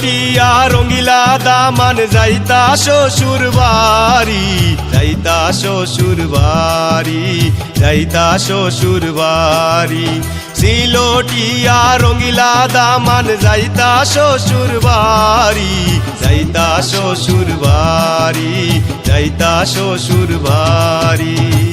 টিয়া রঙ্গিলা দামান, যাইতা শ্বশুর বাড়ি, যাইতা শ্বশুর বাড়ি, যাইতা শ্বশুর বাড়ি। সিলোটিয়া রঙ্গিলা দামান, যাইতা শ্বশুর বাড়ি, যাইতা শ্বশুর বাড়ি, যাইতা শ্বশুর বাড়ি।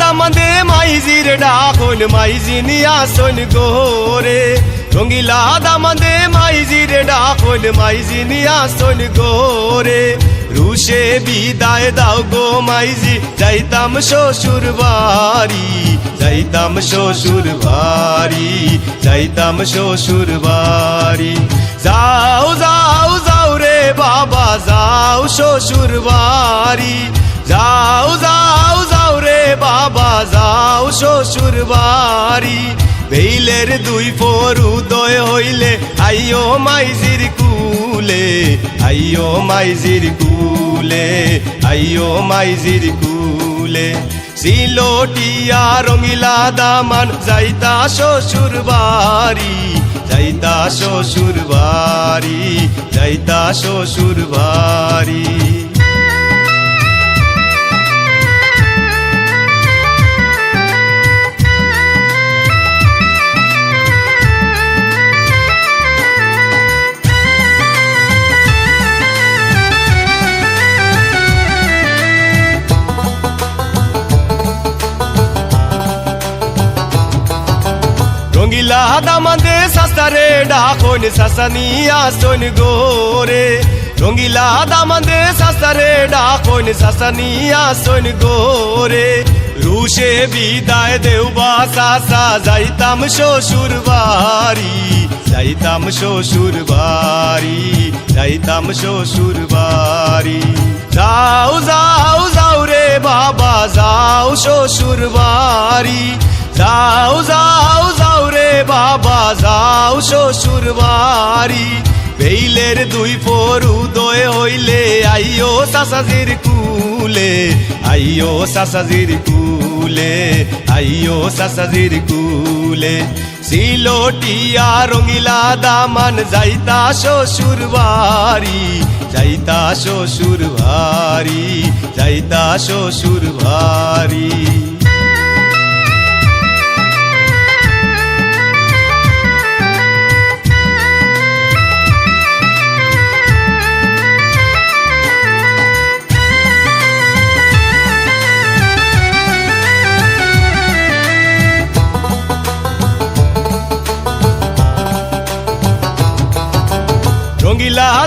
দামাদে মাইজির ডাকন মাইজি নিয়াসন গোরে। রঙ্গিলা দামাদে মাইজির ডাকন মাইজি নিয়াসন গোরে। রুশে বিদায় দাও গো মাইজি, যাইতাম শ্বশুর বাড়ি, যাইতাম শ্বশুর বাড়ি, যাইতাম শ্বশুর বাড়ি। যাও যাও যাও রে বাবা, যাও শ্বশুর বাড়ি। যাও যাও যাও বাবা, যাও শ্বশুর বাড়ি। বেইলের দুই ফোর উদয় হইলে, আইও মাইজির কুলে, আইও মাইজির কুলে, আইও মাইজির কুলে। সিলোটিয়া রঙিলা দামান, যাইতা শ্বশুর বাড়ি, যাইতা শ্বশুর বাড়ি, যাইতা শ্বশুর বাড়ি। রঙ্গিলা দামাদে সাসারে ডাকন সাসানিয়া সোন গোরে। রঙ্গিলা দামাদে সাসারে ডাকন সাসানিয়া সোন গোরে। রুশে বিদায় দেওবা সাসা, যাইতাম শ্বশুর বাড়ি। যাইতাম শ্বশুর বাড়ি, যাইতাম শ্বশুর বাড়ি। যাও যাও যাও রে বাবা, যাও শ্বশুর বাড়ি। যাও যাও বাবা যাও শ্বশুর বাড়ি বেইলের দুই ফোর উদয় হইলে আইও সাসাজির কুলে আইও সাসাজির কুলে আইও সাসাজির কুলে। সিলোটিয়া রঙিলা দামান, যাইতা শ্বশুর বাড়ি যাইতা শ্বশুর বাড়ি যাইতা শ্বশুর বাড়ি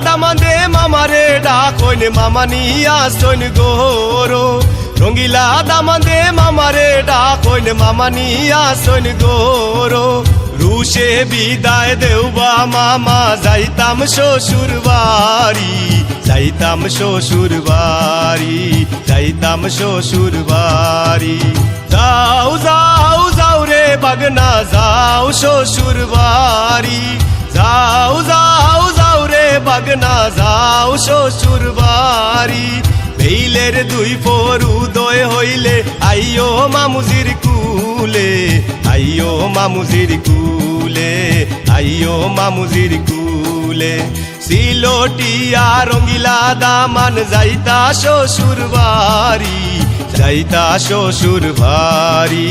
রঙ্গিলা দামাদে মামারে ডাকন মামা নিয়া সোন গোরো। রঙ্গিলা দামাদে মামারে ডাকন মামা নিয়া সোন গোরো। রুশে বিদায় দেওবা মামা, যাইতাম শ্বশুর বাড়ি। যাইতাম শ্বশুর বাড়ি, যাইতাম শ্বশুর বাড়ি। যাও যাও যাও রে বাগনা, যাও শ্বশুর বাড়ি। যাও যাও বাগনা যাও শ্বশুর বাড়ি। বেইলের দুই পর উদয় হইলে আইও মামুজির কুলে আইও মামুজির কুলে আইও মামুজির কুলে। সিলোটিয়া রঙ্গিলা দামান, যাইতা শ্বশুর বাড়ি যাইতা শ্বশুর বাড়ি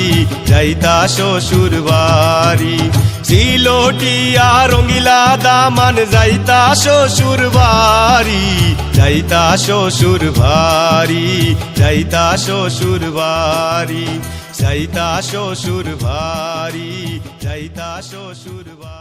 যাইতা শ্বশুর বাড়ি সিলোটিয়া রঙ্গিলা দামান, যাইতা শ্বশুর বাড়ি যাইতা শ্বশুর বাড়ি যাইতা শ্বশুর বাড়ি যাইতা শ্বশুর বাড়ি যাইতা শ্বশুর বাড়ি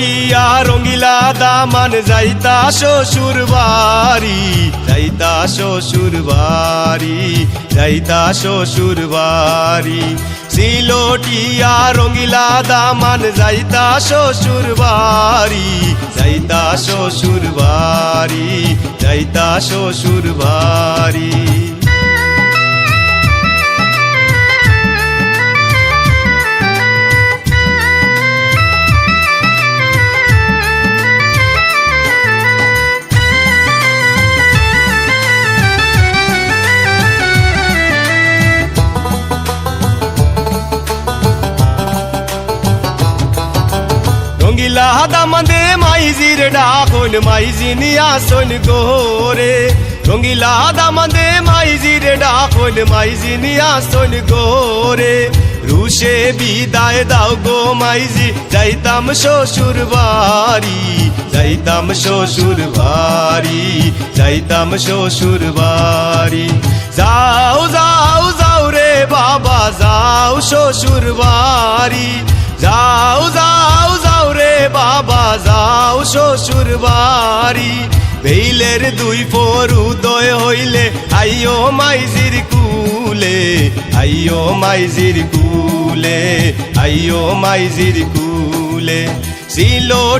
টিয়া রঙ্গিলা দামান যাইতা শ্বশুর বাড়ি, যাইতা শ্বশুর বাড়ি, যাইতা শ্বশুর বাড়ি। সিলোটিয়া রঙ্গিলা দামান যাইতা শ্বশুর বাড়ি, যাইতা শ্বশুর বাড়ি, যাইতা শ্বশুর বাড়ি। দামদে মাইজির ডাকন মাইজি নিয়াসন গোরে। রঙ্গিলা দামদে মাইজির ডাকন মাইজি নিয়াসন গোরে। রুশে বিদায় দাও গো মাইজি, যাইতাম শ্বশুর বাড়ি, যাইতাম শ্বশুর বাড়ি, যাইতাম শ্বশুর বাড়ি। যাও যাও যাও রে বাবা, যাও শ্বশুর বাড়ি। যাও যাও যাও রে বাবা, যাও শ্বশুর বাড়ি। বেইলের দুই পর উদয় হইলে, আইও মাইজির কুলে, আইও মাইজির কুলে, আইও মাইজির কুলে। সিলো